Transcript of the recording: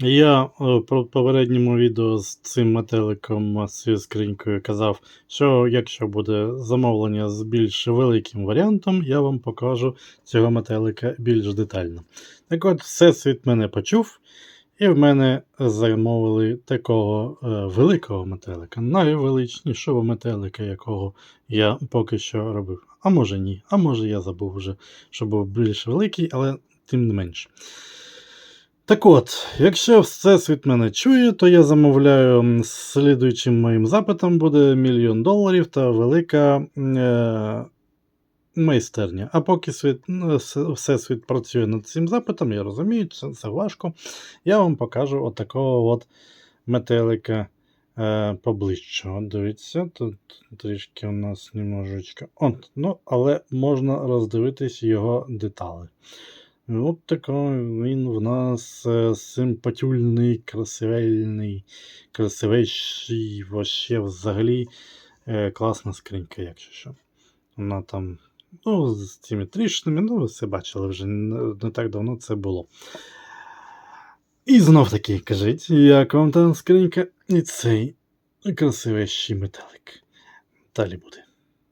Я е, про попередньому відео з цим метеликом з цією скринькою казав, що якщо буде замовлення з більш великим варіантом, я вам покажу цього метелика більш детально. Так от, всесвіт мене почув, і в мене замовили такого е, великого метелика, найвеличнішого метелика, якого я поки що робив. А може ні, а може я забув вже, що був більш великий, але тим не менш. Так от, якщо Всесвіт мене чує, то я замовляю слідуючим моїм запитом буде мільйон доларів та велика е, майстерня. А поки світ, Всесвіт працює над цим запитом, я розумію, це, це важко. Я вам покажу отакого от метелика е, поближче. От дивіться, тут трішки у нас немножечко. От, ну, але можна роздивитись його деталі. От такий він в нас е, симпатюльний, красивельний, красивейший, вообще взагалі е, класна скринька, якщо що. Вона там, ну, з цими трішними, ну, ви все бачили вже не, так давно це було. І знов таки кажіть, як вам та скринька і цей красивейший металик. Далі буде.